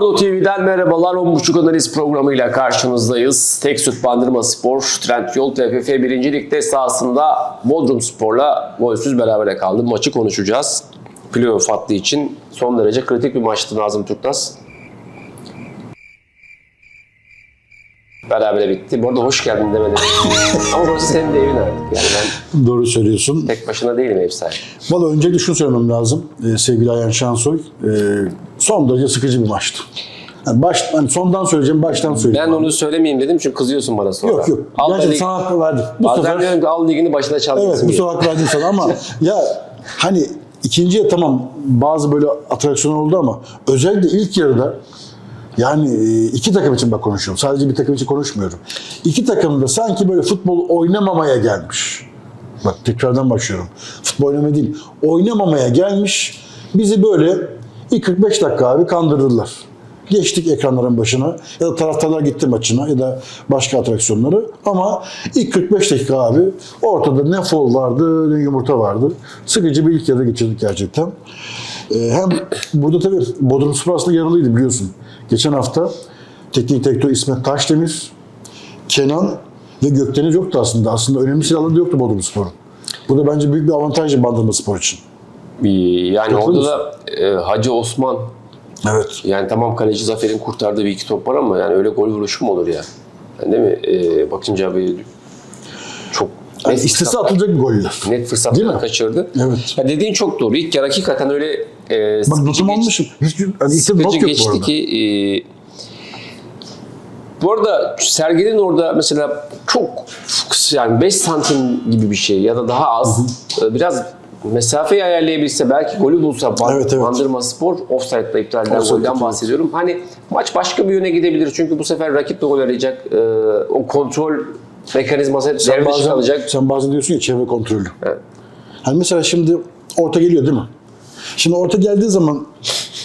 Bordo TV'den merhabalar. 10.30 analiz programıyla karşınızdayız. Tek süt bandırma spor, Trendyol TFF 1. Lig'de sahasında Bodrum Spor'la golsüz berabere kaldı. Maçı konuşacağız. Playoff hattı için son derece kritik bir maçtı Nazım Türknaz. Berabere bitti. Bu arada hoş geldin demedim. Ama burası senin de evin artık. Yani ben Doğru söylüyorsun. tek başına değilim ev sahibi. Valla öncelikle şunu söylemem lazım ee, sevgili Ayhan Şansoy. Ee, son derece sıkıcı bir maçtı. Yani baş, hani sondan söyleyeceğim, baştan söyleyeceğim. Ben onu söylemeyeyim dedim çünkü kızıyorsun bana sonra. Yok yok. Al Gerçekten lig- sana hakkı verdim. Bu Bazen sefer, diyorum ki al ligini başına çal evet gitsin bu diye. hak verdim sana ama ya hani ikinciye tamam bazı böyle atraksiyon oldu ama özellikle ilk yarıda yani e, iki takım için bak konuşuyorum. Sadece bir takım için konuşmuyorum. İki takım da sanki böyle futbol oynamamaya gelmiş. Bak tekrardan başlıyorum. Futbol oynamaya değil, oynamamaya gelmiş. Bizi böyle ilk 45 dakika abi kandırdılar. Geçtik ekranların başına ya da taraftarlar gitti maçına ya da başka atraksiyonları ama ilk 45 dakika abi ortada ne fol vardı ne yumurta vardı. Sıkıcı bir ilk yarı geçirdik gerçekten. Ee, hem burada tabii Bodrum Spor aslında yaralıydı biliyorsun. Geçen hafta teknik direktör İsmet Taşdemir, Kenan ve Gökdeniz yoktu aslında. Aslında önemli silahları da yoktu Bodrum Spor'un. Bu da bence büyük bir avantajdı Bandırma Spor için. Yani Katılır orada da e, Hacı Osman Evet. yani tamam kaleci Zafer'in kurtardığı bir iki top var ama yani öyle gol vuruşu mu olur ya? Yani değil mi? E, bakınca bir çok Yani istese atılacak bir goller. net Değil fırsatları mi? kaçırdı. Evet. Ya dediğin çok doğru. İlk yarı hakikaten öyle e, Bak notum almışım. Hiç hani sıkıcı bu geçti arada. ki e, bu arada Sergen'in orada mesela çok yani 5 santim gibi bir şey ya da daha az e, biraz mesafeyi ayarlayabilse belki golü bulsa Evet, evet. Bandırma Spor offside'da iptal Offside, golden bahsediyorum. Hani maç başka bir yöne gidebilir çünkü bu sefer rakip de gol arayacak. E, o kontrol mekanizması Sen devre dışı kalacak. sen bazen diyorsun ya çevre kontrolü. Evet. Hani mesela şimdi orta geliyor değil mi? Şimdi orta geldiği zaman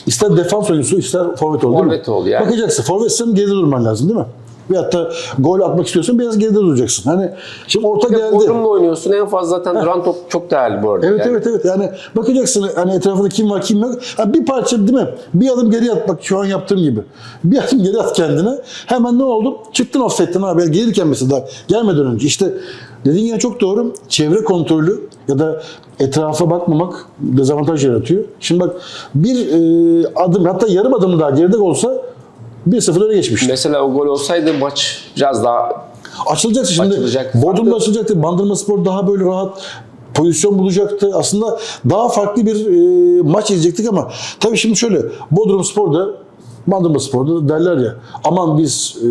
ister defans oyuncusu ister forvet ol değil mi? Forvet ol yani. Bakacaksın. Forvetsen geride durman lazım değil mi? Veyahut da gol atmak istiyorsan biraz geride duracaksın. Hani şimdi orta geldi. Bodrum'la oynuyorsun en fazla zaten duran top çok değerli bu arada. Evet Yani evet evet. Yani bakacaksın hani etrafında kim var kim yok. Ha, bir parça değil mi? Bir adım geri at bak şu an yaptığım gibi. Bir adım geri at kendine. Hemen ne oldu? Çıktın offside'den abi. Gelirken mesela daha gelmeden önce. İşte dediğin yine çok doğru. Çevre kontrolü ya da etrafa bakmamak dezavantaj yaratıyor. Şimdi bak bir e, adım hatta yarım adım daha geride olsa 1-0 öne geçmiş. Mesela o gol olsaydı maç biraz daha Açılacaktı şimdi. Açılacak. Bodrum'da açılacaktı. Bandırma Spor daha böyle rahat pozisyon bulacaktı. Aslında daha farklı bir e, maç izleyecektik ama tabii şimdi şöyle Bodrum Spor'da Bandırma Spor'da derler ya aman biz e,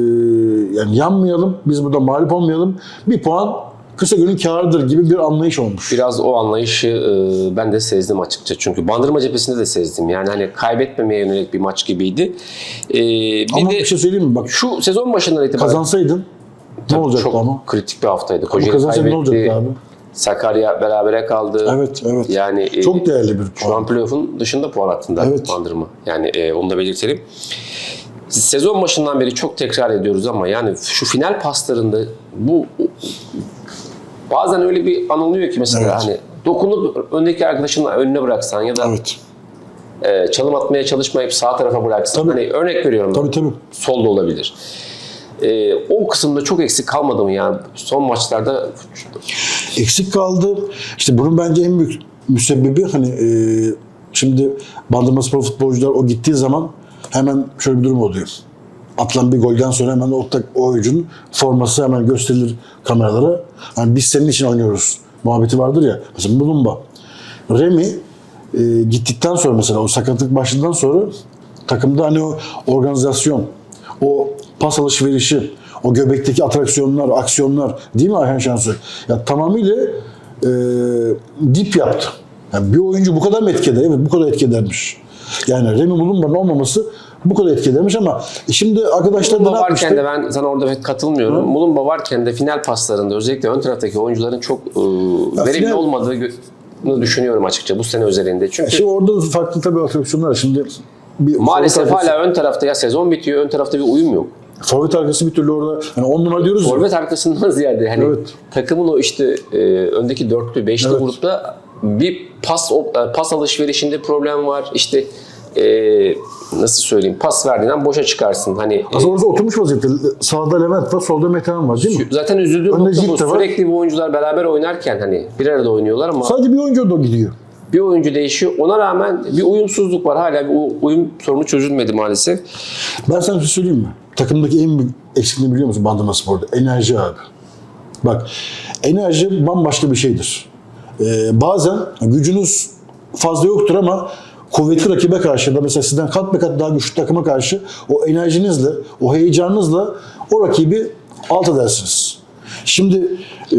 yani yanmayalım, biz burada mağlup olmayalım. Bir puan kısa günün kârıdır gibi bir anlayış olmuş. Biraz o anlayışı e, ben de sezdim açıkça. Çünkü Bandırma cephesinde de sezdim. Yani hani kaybetmemeye yönelik bir maç gibiydi. E, bir ama de bir şey söyleyeyim mi? Bak şu sezon başından itibaren kazansaydın ne olacaktı çok ama? kritik bir haftaydı. Kocaeli kazansaydın ne olacaktı abi? Sakarya berabere kaldı. Evet, evet. Yani e, Çok değerli bir Şu puan. an playoff'un dışında puan hattında Evet. Bandırma. Yani e, onu da belirtelim. Sezon başından beri çok tekrar ediyoruz ama yani şu final paslarında bu bazen öyle bir anılıyor ki mesela Evet. hani dokunup öndeki arkadaşının önüne bıraksan ya da Evet. e, çalım atmaya çalışmayıp sağ tarafa bıraksan Tabii. hani örnek veriyorum Tabii tabii. solda olabilir. E, o kısımda çok eksik kalmadı mı yani son maçlarda eksik kaldı. İşte bunun bence en büyük müsebbibi hani e, şimdi Bandırma Spor futbolcular o gittiği zaman hemen şöyle bir durum oluyor. Atılan bir golden sonra hemen o, o oyuncunun forması hemen gösterilir kameralara. Hani biz senin için oynuyoruz muhabbeti vardır ya. Mesela Bulumba. Remy e, gittikten sonra mesela o sakatlık başından sonra takımda hani o organizasyon, o pas alışverişi, o göbekteki atraksiyonlar, aksiyonlar değil mi Ayhan Şansoy? Ya tamamıyla e, dip yaptı. Yani bir oyuncu bu kadar mı etki eder? Evet bu kadar etki edermiş. Yani Remy Mulumba'nın olmaması bu kadar etki edermiş ama şimdi arkadaşlar da ne varken yapmıştı? de ben sana orada katılmıyorum. Mulumba varken de final paslarında özellikle ön taraftaki oyuncuların çok e, verimli final- olmadığını düşünüyorum açıkça bu sene özelinde. Çünkü Şimdi orada da farklı tabii atraksiyonlar. Şimdi bir maalesef arkası- hala ön tarafta ya sezon bitiyor ön tarafta bir uyum yok. Forvet arkası bir türlü orada yani 10 numara diyoruz ya. Forvet arkasından ziyade hani Evet. takımın o işte e, öndeki dörtlü, beşli Evet. grupta bir pas e, pas alışverişinde problem var. İşte e, nasıl söyleyeyim pas verdiğinden boşa çıkarsın. Hani e, Aslında orada oturmuş vaziyette. Sağda Levent var, solda Metehan var değil mi? zaten üzüldüğüm Önde nokta bu. Var. Sürekli bu oyuncular beraber oynarken hani bir arada oynuyorlar ama Sadece bir oyuncu da gidiyor. bir oyuncu değişiyor. Ona rağmen bir uyumsuzluk var. Hala bir uyum sorunu çözülmedi maalesef. Ben sana bir şey söyleyeyim mi? Takımdaki en büyük eksikliğini biliyor musun Bandırma Spor'da? Enerji abi. Bak enerji bambaşka bir şeydir. Ee, bazen gücünüz fazla yoktur ama kuvvetli rakibe karşı da mesela sizden kat be kat daha güçlü takıma karşı o enerjinizle, o heyecanınızla o rakibi alt edersiniz. Şimdi e,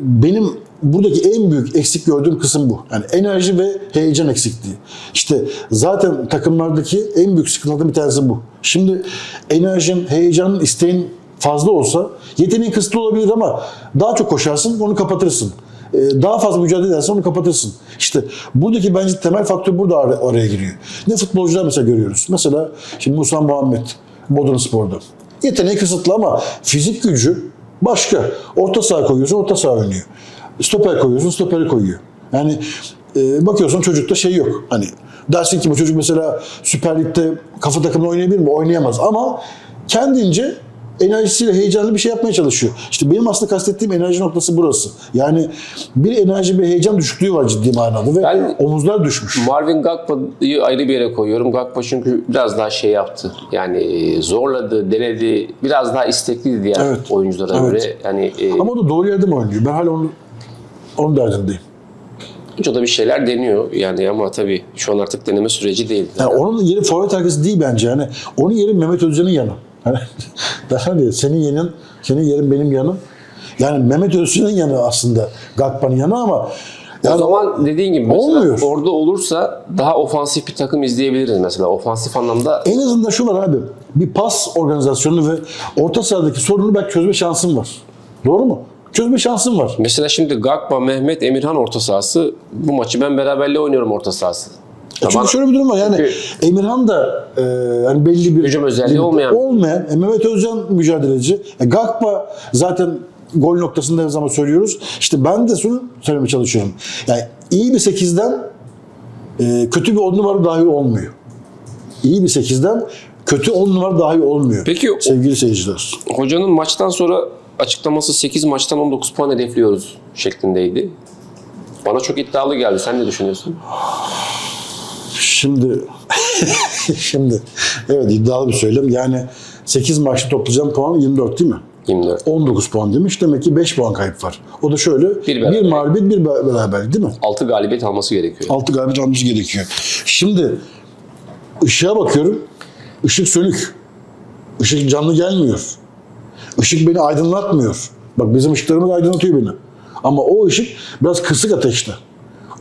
benim buradaki en büyük eksik gördüğüm kısım bu. Yani enerji ve heyecan eksikliği. İşte zaten takımlardaki en büyük sıkıntılardan bir tanesi bu. Şimdi enerjin, heyecanın, isteğin fazla olsa yeteneğin kısıtlı olabilir ama daha çok koşarsın onu kapatırsın. Ee, Daha fazla mücadele edersen onu kapatırsın. İşte buradaki bence temel faktör burada ar- araya giriyor. Ne futbolcular mesela görüyoruz. Mesela şimdi Musa Muhammed Bodrum Spor'da. Yeteneği kısıtlı ama fizik gücü başka. Orta saha koyuyorsun orta saha oynuyor. Stoper koyuyorsun stoperi koyuyor. Yani e, bakıyorsun çocukta şey yok. Hani dersin ki bu çocuk mesela Süper Lig'de kafa takımla oynayabilir mi? Oynayamaz ama kendince enerjisiyle heyecanlı bir şey yapmaya çalışıyor. İşte benim aslında kastettiğim enerji noktası burası. Yani bir enerji bir heyecan düşüklüğü var ciddi manada ve Ben- omuzlar düşmüş. Marvin Gagba'yı ayrı bir yere koyuyorum. Gagba çünkü biraz daha şey yaptı. Yani e, zorladı, denedi. Biraz daha istekliydi diğer Evet. oyunculara Evet. göre. Yani e, Ama o da doğru yerde mi oynuyor? Ben hala onu onun derdindeyim. o da bir şeyler deniyor. Yani ama tabii şu an artık deneme süreci değil. Yani onun yeri forvet arkası değil bence. Yani onun yeri Mehmet Özcan'ın yanı. Derler ya senin yerin, senin yerin benim yanım. Yani Mehmet Özcan'ın yanı aslında Gakpa'nın yanı ama o yani zaman dediğin gibi mesela Olmuyor. orada olursa daha ofansif bir takım izleyebiliriz mesela. Ofansif anlamda en azından şu var abi. Bir pas organizasyonu ve orta sahadaki sorunu belki çözme şansın var. Doğru mu? Çözme şansın var. mesela şimdi Gagba, Mehmet, Emirhan orta sahası bu maçı ben beraberle oynuyorum orta sahası. E Çünkü şöyle bir durum var yani Çünkü- Emirhan da e, yani belli bir Hücum özelliği olmayan. olmayan. E, Mehmet Özcan mücadeleci. E, Gakpa zaten gol noktasında her zaman söylüyoruz. İşte ben de şunu söylemeye çalışıyorum. Yani iyi bir 8'den e, kötü bir 10 numara dahi olmuyor. İyi bir 8'den kötü 10 numara dahi olmuyor. Peki Sevgili seyirciler. Hocanın maçtan sonra açıklaması 8 maçtan 19 puan hedefliyoruz şeklindeydi. Bana çok iddialı geldi. Sen ne düşünüyorsun? Şimdi şimdi evet iddialı bir söylem. Yani 8 maçta toplayacağım puan 24 değil mi? 24. 19 puan demiş. Demek ki 5 puan kayıp var. O da şöyle. Bir Bir, mağlubiyet, bir be- beraberlik değil mi? 6 galibiyet alması gerekiyor. 6 galibiyet alması gerekiyor. Şimdi ışığa bakıyorum. Işık sönük. Işık canlı gelmiyor. Işık beni aydınlatmıyor. Bak bizim ışıklarımız aydınlatıyor beni. Ama o ışık biraz kısık ateşte.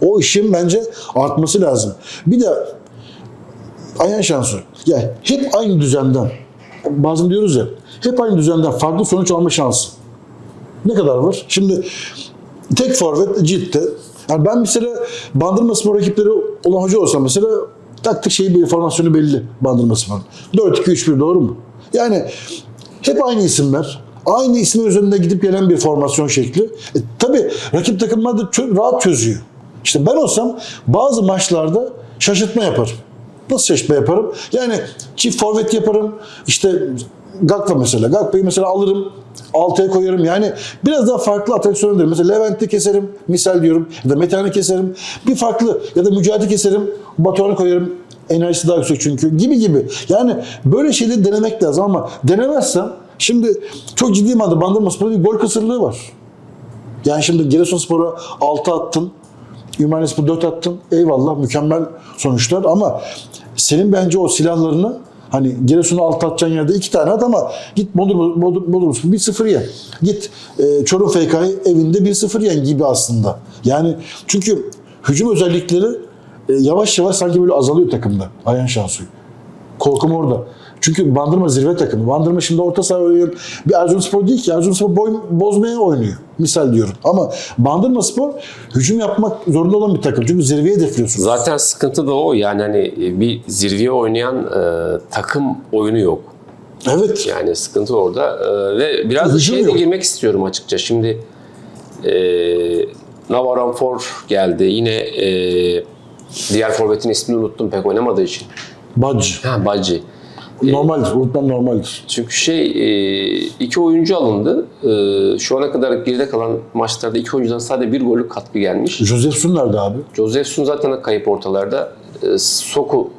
O ışığın bence artması lazım. Bir de ayağın şansı. Ya hep aynı düzenden. Bazen diyoruz ya hep aynı düzenden farklı sonuç alma şansı. Ne kadar var? Şimdi tek forvet ciddi. Yani ben mesela Bandırma Spor rakipleri olan hoca olsam mesela taktik şeyi bir formasyonu belli Bandırma Spor. 4-2-3-1 doğru mu? Yani hep aynı isimler. Aynı ismin üzerinde gidip gelen bir formasyon şekli. E, tabii rakip takımlar da rahat çözüyor. İşte ben olsam bazı maçlarda şaşırtma yaparım. Nasıl şaşırtma yaparım? Yani çift forvet yaparım. İşte Gakpa mesela. Gakpa'yı mesela alırım. Altıya koyarım. Yani biraz daha farklı atraksiyon ederim. Mesela Levent'i keserim. Misal diyorum. Ya da Metehan'ı keserim. Bir farklı ya da Mücahit'i keserim. Batuhan'ı koyarım. Enerjisi daha yüksek çünkü. Gibi gibi. Yani böyle şeyleri denemek lazım ama denemezsem şimdi çok ciddi manada Bandırma Spor'da bir gol kısırlığı var. Yani şimdi Giresunspor'a 6 attın. Ümraniyespor'a 4 attın. Eyvallah mükemmel sonuçlar ama senin bence o silahlarını hani Giresun'a 6 atacağın yerde 2 tane at ama git Bodrum, Bodrum, Bodrum 1-0 yen. Git e, Çorum FK'yı evinde 1-0 yen gibi aslında. Yani çünkü hücum özellikleri e, yavaş yavaş sanki böyle azalıyor takımda. Ayhan Şansu'yu. Korkum orada. Çünkü Bandırma zirve takımı. Bandırma şimdi orta saha oynuyor. Bir Erzurumspor değil ki. Erzurumspor boy bozmaya oynuyor. Misal diyorum. Ama Bandırma Spor hücum yapmak zorunda olan bir takım. Çünkü zirveye hedefliyorsun. Zaten sıkıntı da o. Yani hani bir zirveye oynayan e, takım oyunu yok. Evet. Yani sıkıntı orada. E, ve biraz da şeye de girmek istiyorum açıkça. Şimdi e, Navaran For geldi. Yine e, Diğer forvetin ismini unuttum pek oynamadığı için. Bacı. Ha Bacı. Normaldir. Unutmam normaldir. Çünkü şey e, iki oyuncu alındı. E, Şu ana kadar geride kalan maçlarda iki oyuncudan sadece bir gollük katkı gelmiş. Josef Sun nerede abi? Josefson zaten kayıp ortalarda. E, Soku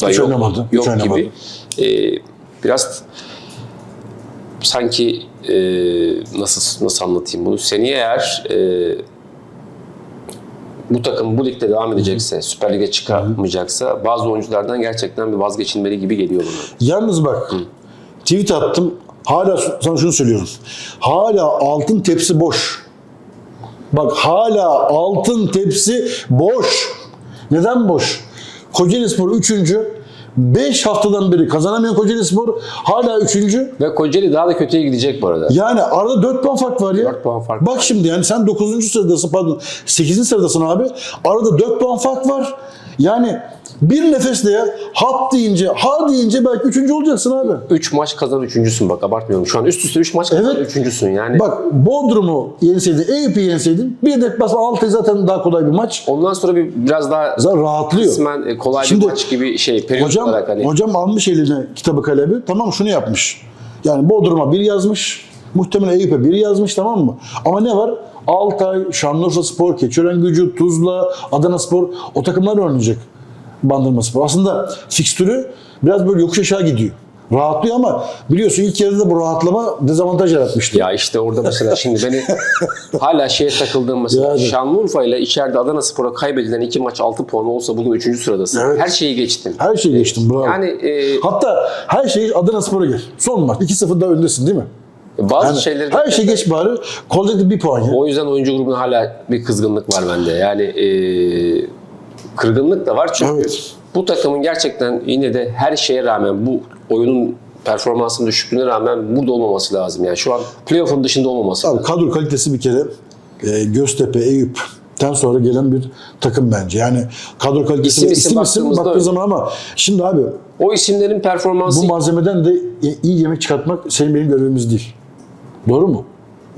da Hiç yok, oynamadı, hiç yok oynamadı. gibi. E, biraz sanki nasıl nasıl anlatayım bunu? Seneye eğer bu takım bu ligde devam edecekse, Süper Lig'e çıkamayacaksa bazı oyunculardan gerçekten bir vazgeçilmeli gibi geliyor bana. Yalnız bak tweet attım. Hala sana şunu söylüyorum. Hala altın tepsi boş. Bak hala altın tepsi boş. Neden boş? Kocaeli Spor 3. 5 haftadan beri kazanamayan Kocaeli Spor hala 3. Ve Kocaeli daha da kötüye gidecek bu arada. Yani arada 4 puan fark var ya. Dört puan fark Bak şimdi yani sen 9. sıradasın pardon 8. sıradasın abi. Arada 4 puan fark var. Yani bir nefesle ya hap deyince, ha deyince belki 3. olacaksın abi. 3 maç kazan üçüncüsün bak abartmıyorum. Şu an üst üste 3 maç kazan Evet. üçüncüsün yani. Bak Bodrum'u yenseydin, Eyüp'ü yenseydin bir deplasman altı zaten daha kolay bir maç. Ondan sonra bir biraz daha Zaten rahatlıyor. kısmen e, kolay Şimdi bir maç gibi şey periyot Hocam, olarak hani. hocam almış eline kitabı kalemi. Tamam şunu yapmış. Yani Bodrum'a bir yazmış. Muhtemelen Eyüp'e bir yazmış tamam mı? Ama ne var? Altay, Şanlıurfa Spor, Keçiören Gücü, Tuzla, Adana Spor o takımlar oynayacak. Bandırma Spor. Aslında fikstürü biraz böyle yokuş aşağı gidiyor. Rahatlıyor ama biliyorsun ilk yarıda da bu rahatlama dezavantaj yaratmıştı. Ya işte orada mesela şimdi beni hala şeye takıldığım mesela Yani. Şanlıurfa ile içeride Adana Spor'a kaybedilen iki maç 6 puan olsa bugün 3. sıradasın. Evet. Her şeyi geçtin. Her şeyi geçtim bravo. Yani e, Hatta her şeyi Adana Spor'a gel. Son maç. 2-0 daha öndesin değil mi? bazı Yani şeyleri her şey geç bari. Kolda bir puan ya. O yüzden oyuncu grubunda hala bir kızgınlık var bende. Yani e, kırgınlık da var çünkü Evet. bu takımın gerçekten yine de her şeye rağmen bu oyunun performansının düşüklüğüne rağmen burada olmaması lazım. Yani şu an playoff'un dışında olmaması Abi lazım. kadro kalitesi bir kere e, Göztepe, Eyüp'ten sonra gelen bir takım bence. Yani kadro kalitesi İsim isim isim baktığın zaman ama şimdi abi O isimlerin performansı bu malzemeden de iyi yemek çıkartmak senin benim görevimiz değil. Doğru mu?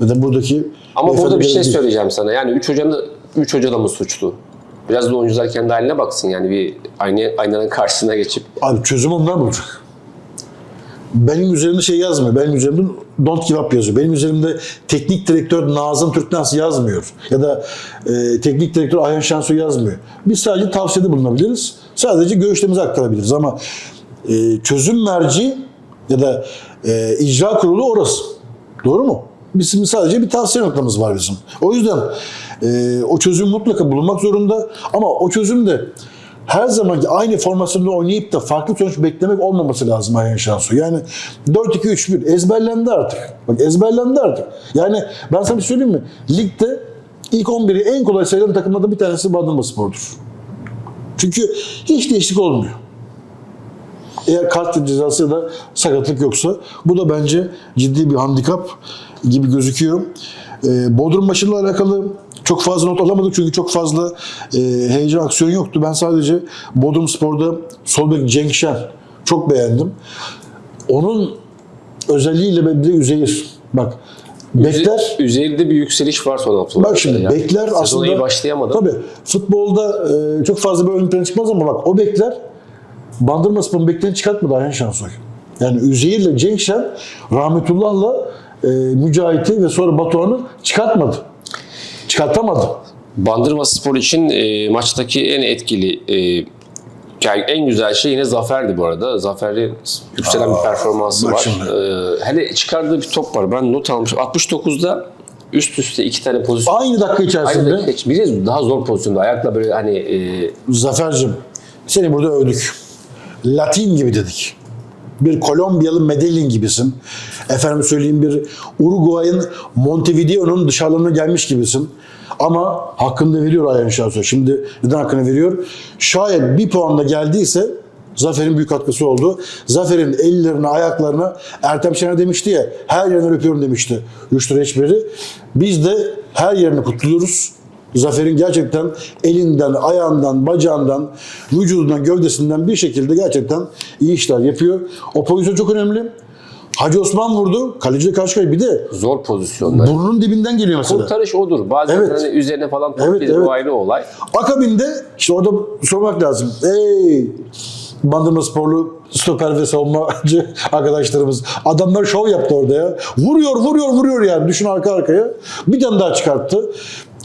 Ve de buradaki ama burada bir şey değil. söyleyeceğim sana. Yani 3 hocanın 3 hoca da mı suçlu? Biraz da oyuncular kendi haline baksın. Yani bir aynı aynanın karşısına geçip Abi çözüm onlar bulacak. Benim üzerimde şey yazmıyor. Benim üzerimde don't give up yazıyor. Benim üzerimde teknik direktör Nazım Türknaz yazmıyor. Ya da e, teknik direktör Ayhan Şansu yazmıyor. Biz sadece tavsiyede bulunabiliriz. Sadece görüşlerimizi aktarabiliriz ama e, çözüm merci ya da e, icra kurulu orası. Doğru mu? Bizim sadece bir tavsiye noktamız var bizim. O yüzden e, o çözüm mutlaka bulunmak zorunda ama o çözüm de her zamanki aynı formasyonda oynayıp da farklı sonuç beklemek olmaması lazım Ayhan Şansu. Yani 4-2-3-1 ezberlendi artık. Bak ezberlendi artık. Yani ben sana bir söyleyeyim mi? Ligde ilk 11'i en kolay sayılan takımlardan bir tanesi Bandırma Spor'dur. Çünkü hiç değişiklik olmuyor. Eğer kart cezası ya da sakatlık yoksa bu da bence ciddi bir handikap gibi gözüküyor. Ee, Bodrum maçıyla alakalı çok fazla not alamadık çünkü çok fazla e, heyecan aksiyon yoktu. Ben sadece Bodrum Spor'da sol bek Cenk Şen çok beğendim. Onun özelliğiyle bir de Üzeyir. Bak bekler Üzerinde bir yükseliş var son haftalarda. Bak şimdi Yani bekler Sezona aslında iyi başlayamadı. Tabii futbolda e, çok fazla bir ön plana çıkmaz ama bak o bekler Bandırma Spor'un beklerini çıkartmadı Ayhan Şansoy. Yani Üzeyir'le Cenk Şen Rahmetullah'la e, Mücahit'i ve sonra Batuhan'ı çıkartmadı. Çıkartamadı. Bandırma Spor için e, maçtaki en etkili e, yani en güzel şey yine Zafer'di bu arada. Zafer'in yükselen bir performansı var. şimdi. E, hele çıkardığı bir top var. Ben not almışım. 69'da üst üste iki tane pozisyon. Aynı dakika Aynı içerisinde dakika. Bir de daha zor pozisyonda. Ayakla böyle hani e, Zafer'cim seni burada övdük. Latin gibi dedik. Bir Kolombiyalı Medellin gibisin. Efendim söyleyeyim bir Uruguay'ın Montevideo'nun dışarılarına gelmiş gibisin. Ama hakkını da veriyor Ayhan Şansoy. Şimdi neden hakkını veriyor? Şayet bir puanla geldiyse Zafer'in büyük katkısı oldu. Zafer'in ellerine, ayaklarına Ertem Şener demişti ya, her yerden öpüyorum demişti Rüştü Reçber'i. Biz de her yerini kutluyoruz. Zafer'in gerçekten elinden, ayağından, bacağından, vücudundan, gövdesinden bir şekilde gerçekten iyi işler yapıyor. O pozisyon çok önemli. Hacı Osman vurdu. Kaleciyle karşı karşıya. Bir de Zor pozisyonlar. burnunun dibinden geliyor mesela. Kurtarış odur. Bazen Evet. hani üzerine falan top Evet, gelir evet. o ayrı olay. Akabinde işte orada sormak lazım. Ey Bandırma Sporlu stoper ve savunmacı arkadaşlarımız. Adamlar şov yaptı orada ya. Vuruyor, vuruyor, vuruyor yani. Düşün arka arkaya. Bir tane daha çıkarttı.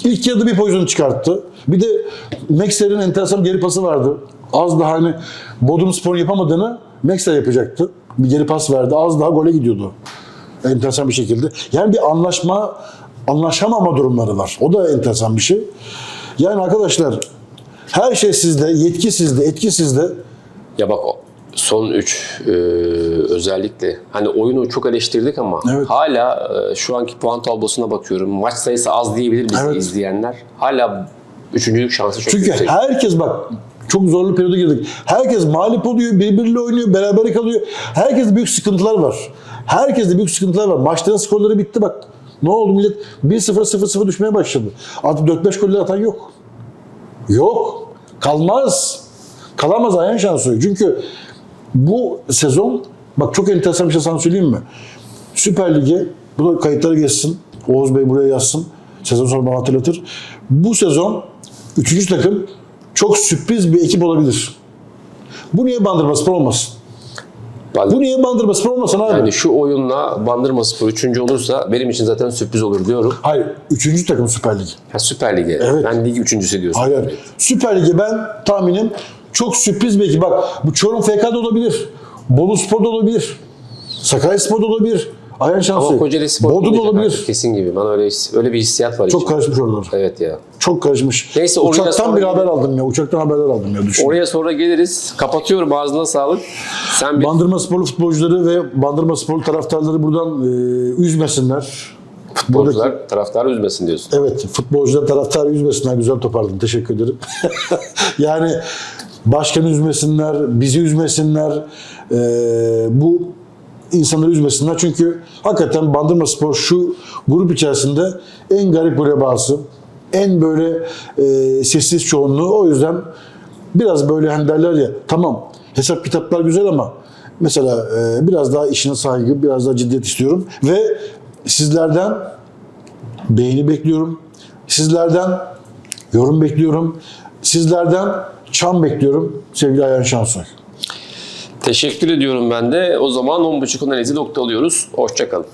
İlk yarıda bir pozisyon çıkarttı. Bir de Maxer'in enteresan geri pası vardı. Az daha hani Bodrum Spor'un yapamadığını Maxer yapacaktı. Bir geri pas verdi. Az daha gole gidiyordu. Enteresan bir şekilde. Yani bir anlaşma, anlaşamama durumları var. O da enteresan bir şey. Yani arkadaşlar her şey sizde, yetki sizde, etki sizde. Ya bak son 3 özellikle hani oyunu çok eleştirdik ama Evet. hala e, şu anki puan tablosuna bakıyorum. Maç sayısı az diyebilir bizi Evet. izleyenler. Hala üçüncülük şansı çok Çünkü yüksek. herkes bak çok zorlu periyoda girdik. Herkes mağlup oluyor, birbiriyle oynuyor, beraber kalıyor. Herkeste büyük sıkıntılar var. Herkeste büyük sıkıntılar var. Maçların skorları bitti bak. Ne oldu millet? 1-0 0-0 düşmeye başladı. Artık 4-5 golle atan yok. Yok. Kalmaz. Kalamaz Ayhan Şansoy. Çünkü bu sezon bak çok enteresan bir şey sana söyleyeyim mi? Süper Lig'e bu da kayıtlara geçsin. Oğuz Bey buraya yazsın. Sezon sonu bana hatırlatır. Bu sezon üçüncü takım çok sürpriz bir ekip olabilir. Bu niye Bandırma Spor olmasın? Ben- Bu niye Bandırma Spor olmasın abi? yani şu oyunla Bandırma Spor üçüncü olursa benim için zaten sürpriz olur diyorum. Hayır. Üçüncü takım Süper Lig. Ha, Süper Lig'e. Evet. Ben lig üçüncüsü diyorsun. Hayır. Süper Lig'e ben tahminim çok sürpriz ekip. Bak bu Çorum FK'da olabilir. Bolu Spor'da olabilir. Sakarya Spor'da olabilir. Ayhan Şansı. Ama Kocaeli Spor Bodrum olabilir. artık, Kesin gibi. Bana öyle, öyle bir hissiyat var Çok içimde. karışmış oralar. Evet ya. Çok karışmış. Neyse, Uçaktan bir haber aldım ya. Uçaktan haberler aldım ya. Düşün. Oraya sonra geliriz. Kapatıyorum ağzına sağlık. Sen bir Bandırma Sporlu futbolcuları ve Bandırma Sporlu taraftarları buradan e, üzmesinler. Buradaki, futbolcular taraftarı üzmesin diyorsun. evet, futbolcular taraftarı üzmesinler. Güzel topardın. Teşekkür ederim. yani başkanı üzmesinler, bizi üzmesinler. e, bu insanları üzmesinler. Çünkü hakikaten Bandırma Spor şu grup içerisinde en garip gurebası, en böyle e, sessiz çoğunluğu. O yüzden biraz böyle hani derler ya tamam hesap kitaplar güzel ama mesela e, biraz daha işine saygı, biraz daha ciddiyet istiyorum. Ve sizlerden beğeni bekliyorum. Sizlerden yorum bekliyorum. Sizlerden çam bekliyorum sevgili Ayhan Şansoy. Teşekkür ediyorum ben de. O zaman 10.30 analizi nokta alıyoruz. Hoşçakalın.